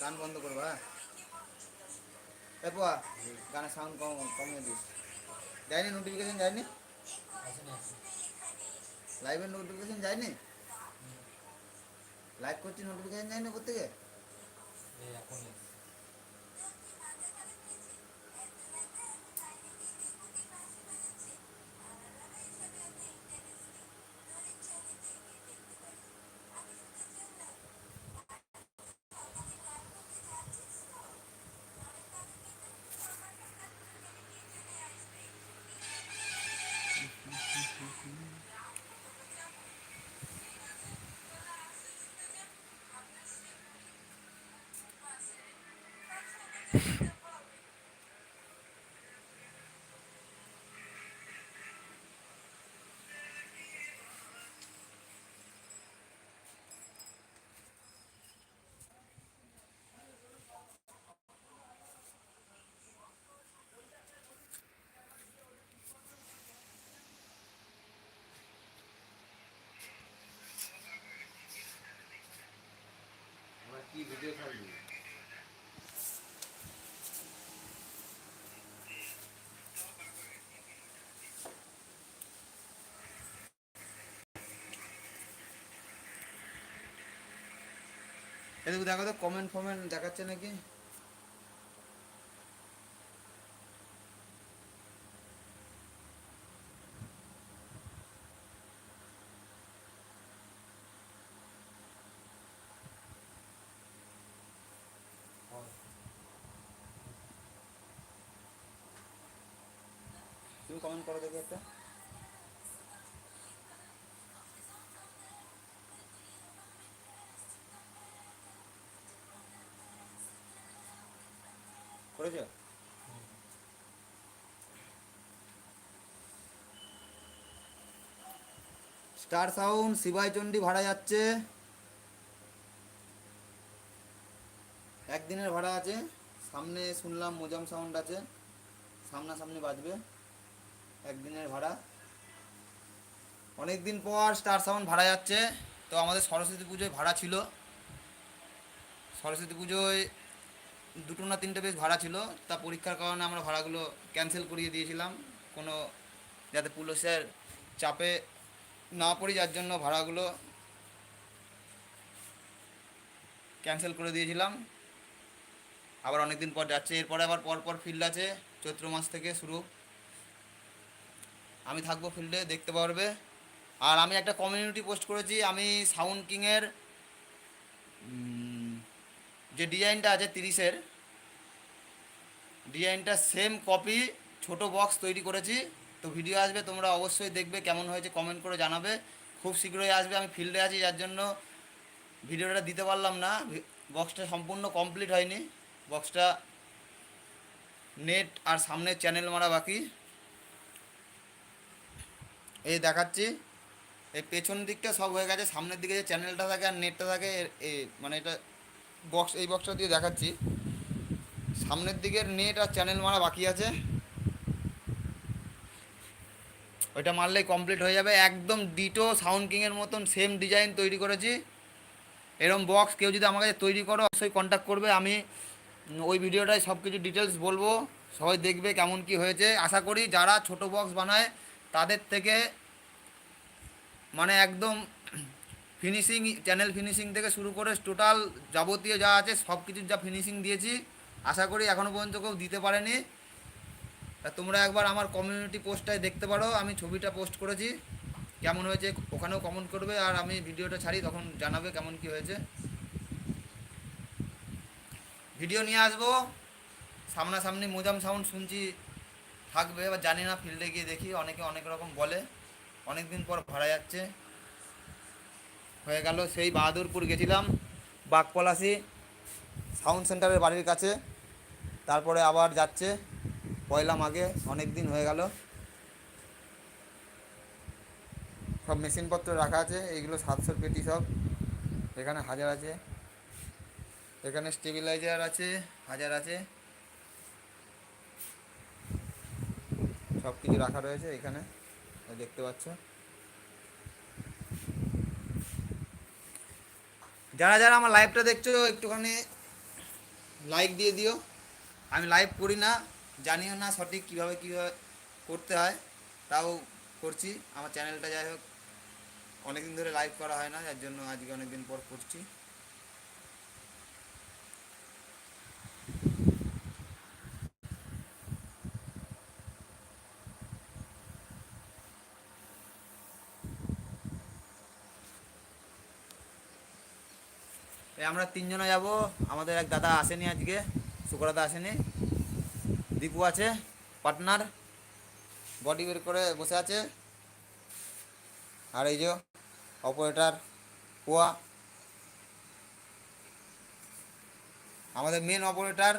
গান বন্ধ করব? হ্যাঁ এরপর গানের সাউন্ড কম, কমিয়ে দিস। যায়নি নোটিফিকেশন যায়নি? লাইভের নোটিফিকেশন যায়নি? লাইভ করছি নোটিফিকেশন যায়নি কোথেকে এদিকে দেখো তো কমেন্ট ফমেন্ট দেখাচ্ছে নাকি? তুমি কমেন্ট করো দেখি একটা। করেছ? স্টার সাউন্ড, শিবাই চণ্ডী ভাড়া যাচ্ছে। একদিনের ভাড়া আছে। সামনে শুনলাম মোজাম সাউন্ড আছে। সামনাসামনি বাজবে। একদিনের ভাড়া। অনেক দিন পর স্টার সাউন্ড ভাড়া যাচ্ছে। তো আমাদের সরস্বতী পুজোয় ভাড়া ছিল। সরস্বতী পুজোয় দুটো না তিনটে বেশ ভাড়া ছিল। তা পরীক্ষার কারণে আমরা ভাড়াগুলো ক্যান্সেল করিয়ে দিয়েছিলাম। কোনো যাতে পুলিশের চাপে না পড়ি, যার জন্য ভাড়াগুলো ক্যান্সেল করে দিয়েছিলাম। আবার অনেক দিন পর যাচ্ছে। এরপরে আবার পর পর ফিল্ড আছে। চৈত্র মাস থেকে শুরু। আমি থাকব ফিল্ডে দেখতে পারবে। আর আমি একটা কমিউনিটি পোস্ট করেছি। আমি সাউন্ড কিংয়ের যে ডিজাইনটা আছে তিরিশের, ডিজাইনটা সেম কপি ছোট বক্স তৈরি করেছি। তো ভিডিও আসবে, তোমরা অবশ্যই দেখবে কেমন হয়েছে কমেন্ট করে জানাবে। খুব শীঘ্রই আসবে, আমি ফিল্ডে আছি, যার জন্য ভিডিওটা দিতে পারলাম না। বক্সটা সম্পূর্ণ কমপ্লিট হয়নি। বক্সটা নেট আর সামনের চ্যানেল মারা বাকি। এই দেখাচ্ছি। এই পেছন দিকটা সব হয়ে গেছে, সামনের দিকে যে চ্যানেলটা থাকে আর নেটটা থাকে মানে এটা বক্স এই বক্সটা দিয়ে দেখাচ্ছি। সামনের দিকের নেট আর চ্যানেল মারা বাকি আছে। ওইটা মারলেই কমপ্লিট হয়ে যাবে। একদম ডিটো সাউন্ড কিংয়ের মতন সেম ডিজাইন তৈরি করেছি। এরম বক্স কেউ যদি আমার কাছে তৈরি করো, অবশ্যই কন্ট্যাক্ট করবে। আমি ওই ভিডিওটায় সব কিছু ডিটেলস বলব। সবাই দেখবে কেমন কি হয়েছে। আশা করি যারা ছোট বক্স বানায়, তাদের থেকে মানে একদম ফিনিশিং চ্যানেল ফিনিশিং থেকে শুরু করে টোটাল যাবতীয় যা আছে সব কিছুর যা ফিনিশিং দিয়েছি, আশা করি এখনও পর্যন্ত কেউ দিতে পারেনি। তোমরা একবার আমার কমিউনিটি পোস্টটায় দেখতে পারো, আমি ছবিটা পোস্ট করেছি, কেমন হয়েছে ওখানেও কমেন্ট করবে, আর আমি ভিডিওটা ছাড়ি, তখন জানাবে কেমন কি হয়েছে। ভিডিও নিয়ে আসব, সামনাসামনি মোজাম সাউন্ড শুনছি, থাকবে, এবার জানি না ফিল্ডে গিয়ে দেখি, অনেকে অনেক রকম বলে অনেক দিন পর ভাড়া যাচ্ছে। হয়ে গেল। সেই বাহাদুরপুর গেছিলাম বাগপলাশি সাউন্ড সেন্টারের বাড়ির কাছে। তারপরে আবার যাচ্ছে। পয়লা মাঘে অনেক দিন হয়ে গেল। সব মেশিনপত্র রাখা আছে, এইগুলো সাতশোর পেটি সব। এখানে হাজার আছে। এখানে স্টেবিলাইজার আছে, হাজার আছে। সব কিছু রাখা রয়েছে এখানে দেখতে পাচ্ছ। যারা যারা আমার লাইভটা দেখছ, একটুখানি লাইক দিয়ে দিও। আমি লাইভ করি না, জানিও না সঠিক কীভাবে কীভাবে করতে হয়, তাও করছি। আমার চ্যানেলটা যাই হোক, অনেকদিন ধরে লাইভ করা হয় না, যার জন্য আজকে অনেকদিন পর করছি। আমরা তিনজনে যাব। আমাদের এক দাদা আসেনি আজকে শুক্রদা আসেনি। দীপু আছে, পার্টনার। বডি বের করে বসে আছে। আর এই যে অপারেটার, পোয়া। আমাদের মেন অপারেটার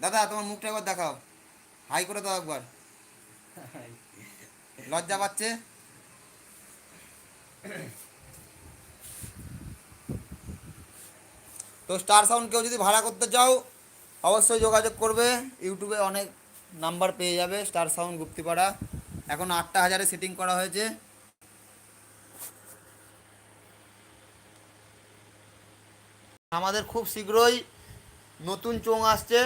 দাদা, তোমার মুখটা একবার দেখাও। হাই করে দাও একবার। লজ্জা পাচ্ছে। তো স্টার সাউন্ড কেউ যদি ভাড়া করতে চাও, অবশ্যই যোগাযোগ করবে। ইউটিউবে অনেক নাম্বার পেয়ে যাবে স্টার সাউন্ড গুপ্তিপাড়া। এখন আটটা হাজারে সেটিং করা হয়েছে। আমাদের খুব শীঘ্রই নতুন চোং আসছে।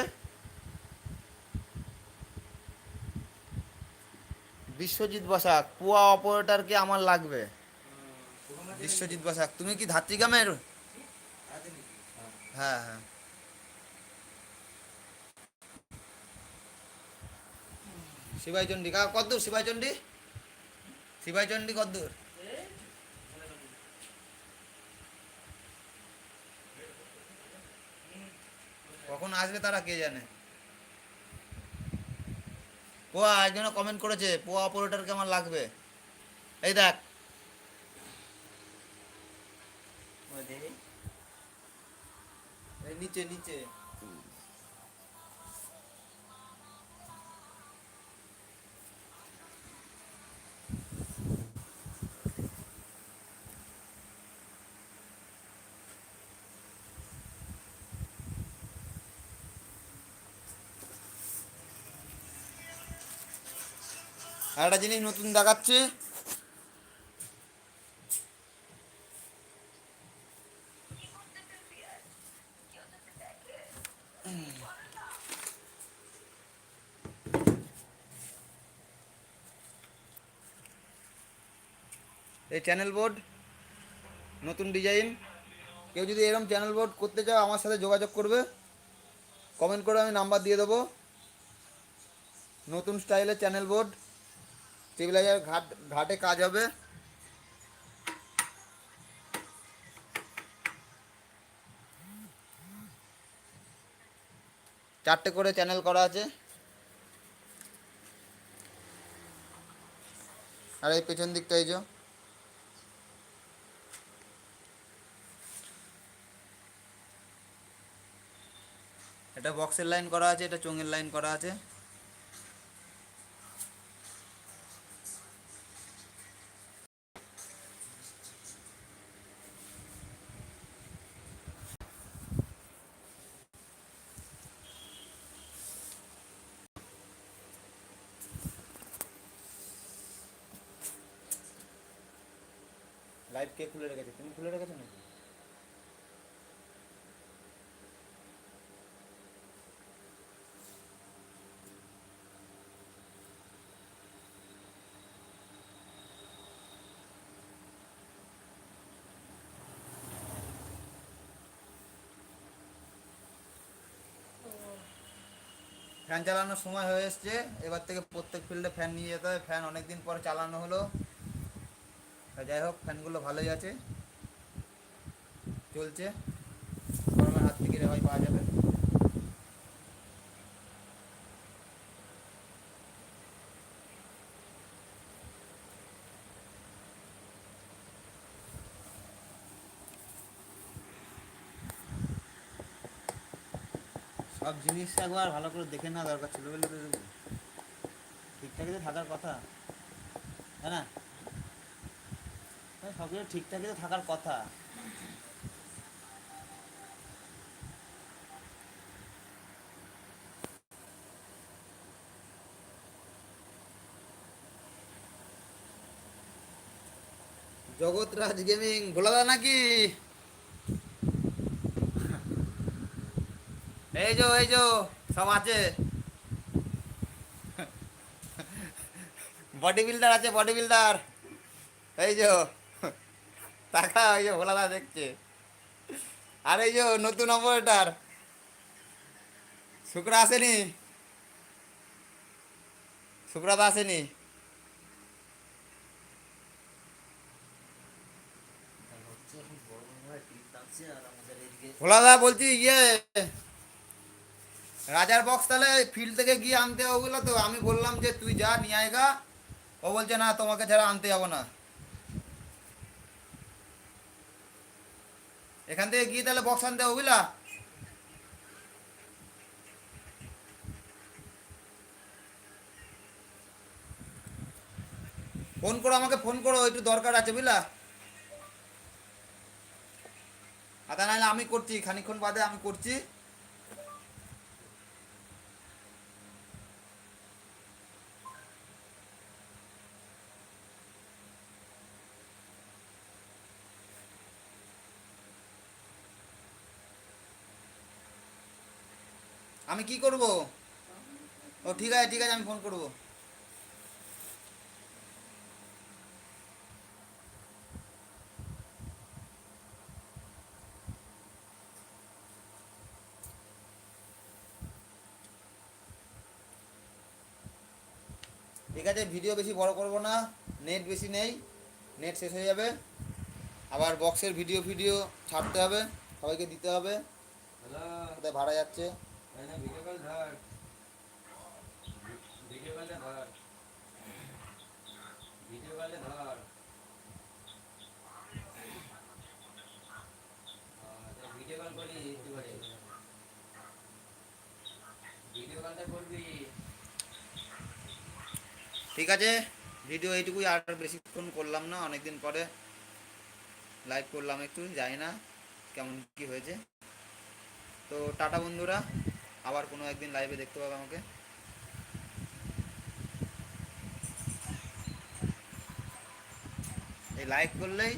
বিশ্বজিৎ বসাক, পুয়া অপারেটরকে আমার লাগবে। বিশ্বজিৎ বসাক, তুমি কি ধাত্রীগ্রামের হ্যাঁ হ্যাঁ। শিবাইচন্ডী কা কদ্দূর শিবাইচন্ডী শিবাইচন্ডী কদ্দূর? কখন আসবে তারা কে জানে? পোয়া একজন কমেন্ট করেছে, পোয়া অপারেটরকে আমার লাগবে। এই দেখ। নিচে নিচে। আর একটা জিনিস নতুন দেখাচ্ছি। চ্যানেল বোর্ড নতুন ডিজাইন কেউ যদি এরকম চ্যানেল বোর্ড করতে চাও, আমার সাথে যোগাযোগ করবে। কমেন্ট করে আমি নাম্বার দিয়ে দেবো। নতুন স্টাইলের চ্যানেল বোর্ড স্টেবিলাইজার ঘাট, ঘাটে কাজ হবে। চারটে করে চ্যানেল করা আছে। আর এই পেছন দিকটা এই যে। এটা বক্সের লাইন করা আছে, এটা চোঙের লাইন করা আছে। লাইভ কে খুলে রেখেছে। তুমি খুলে রেখেছো নাকি? ফ্যান চালানোর সময় হয়ে এসছে। এবার থেকে প্রত্যেক ফিল্ডে ফ্যান নিয়ে যেতে হবে। ফ্যান অনেকদিন পর চালানো হলো। যাই হোক, ফ্যানগুলো ভালোই আছে। চলছে। গরমের হাত থেকে রেহাই পাওয়া যাবে। সব জিনিস একবার ভালো করে দেখে না দরকার ছিল বলে ঠিকঠাকই তো থাকার কথা না? সব কিছু ঠিকঠাকই তো থাকার কথা। জগৎরাজ গেমিং ভোলাদা নাকি? এই যে এই যে, সব আছে। বডি বিল্ডার আছে বডি বিল্ডার এই যে টাকা ওই যে, ভোলাদা দেখছে। আর এই যে, নতুন অপারেটার শুক্রা আসেনি। আসেনি আর আমাদের এদিকে ভোলাদা বলছি ইয়ে। রাজার বক্স তাহলে ফিল্ড থেকে গিয়ে আনতে হবে ওগুলো তো আমি বললাম যে তুই যা, নিয়ে আয়গা ও বলছে, না, তোমাকে ছাড়া আনতে যাব না। এখান থেকে গিয়ে তাহলে বক্স আনতে হবে বুঝলা? ফোন করো, আমাকে ফোন করো, একটু দরকার আছে বুঝলা? আর তা নাহলে আমি করছি, খানিকক্ষণ বাদে আমি করছি। আমি কি করব? ও, ঠিক আছে ঠিক আছে, আমি ফোন করব। ঠিক আছে ভিডিও বেশি বড় করব না নেট বেশি নেই নেট শেষ হয়ে যাবে। আবার বক্সের ভিডিও ভিডিও ছাড়তে হবে, সবাইকে দিতে হবে। ভাড়া যাচ্ছে? ঠিক আছে। ভিডিও এইটুকুই আর বেশিক্ষণ করলাম না, অনেকদিন পরে লাইভ করলাম একটু, জানি না কেমন কি হয়েছে। তো টাটা বন্ধুরা। আবার কোনো একদিন লাইভে দেখতে পাবে আমাকে? এই লাইক করলেই